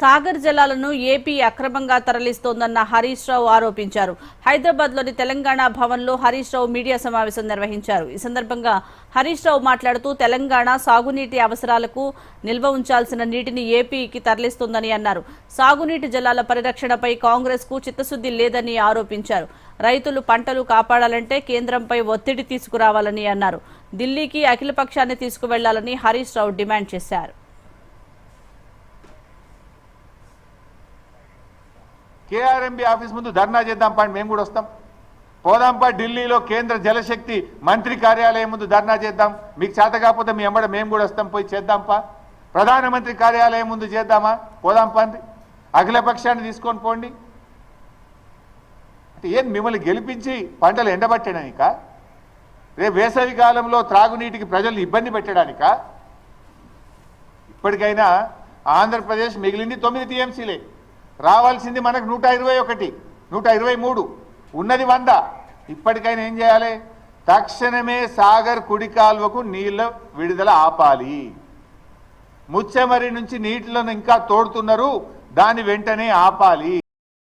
సాగర్ జలాలను ఏపీ అక్రమంగా తరలిస్తోందన్న హరీష్ రావు ఆరోపించారు. హైదరాబాద్లోని తెలంగాణ భవన్లో హరీష్ రావు మీడియా సమావేశం నిర్వహించారు. ఈ సందర్భంగా హరీష్ రావు మాట్లాడుతూ తెలంగాణ సాగునీటి అవసరాలకు నిల్వ ఉంచాల్సిన నీటిని ఏపీకి తరలిస్తోందని అన్నారు. సాగునీటి జలాల పరిరక్షణపై కాంగ్రెస్కు చిత్తశుద్ధి లేదని ఆరోపించారు. రైతులు పంటలు కాపాడాలంటే కేంద్రంపై ఒత్తిడి తీసుకురావాలని అన్నారు. ఢిల్లీకి అఖిలపక్షాన్ని తీసుకువెళ్ళాలని హరీష్ రావు డిమాండ్ చేశారు. కేఆర్ఎంబి ఆఫీస్ ముందు ధర్నా చేద్దాం పాండి మేము కూడా వస్తాం. పోదాంపా ఢిల్లీలో కేంద్ర జలశక్తి మంత్రి కార్యాలయం ముందు ధర్నా చేద్దాం. మీకు చేత కాకపోతే మీ ఎంబడ మేము కూడా వస్తాం పోయి చేద్దాంపా ప్రధానమంత్రి కార్యాలయం ముందు చేద్దామా? పోదాంపా అండి అఖిలపక్షాన్ని తీసుకొని పోండి. అంటే ఏం మిమ్మల్ని గెలిపించి పంటలు ఎండబట్టడానిక? రేపు వేసవి కాలంలో త్రాగునీటికి ప్రజలు ఇబ్బంది పెట్టడానికా? ఇప్పటికైనా ఆంధ్రప్రదేశ్ మిగిలింది తొమ్మిది టీఎంసీలే. రావాల్సింది మనకు నూట ఇరవై ఒకటి నూట ఇరవై మూడు. ఉన్నది వంద. ఇప్పటికైనా ఏం చేయాలి? తక్షణమే సాగర్ కుడి కాల్వకు నీళ్ళ విడుదల ఆపాలి. ముచ్చెమరి నుంచి నీటిలను ఇంకా తోడుతున్నారు. దాని వెంటనే ఆపాలి.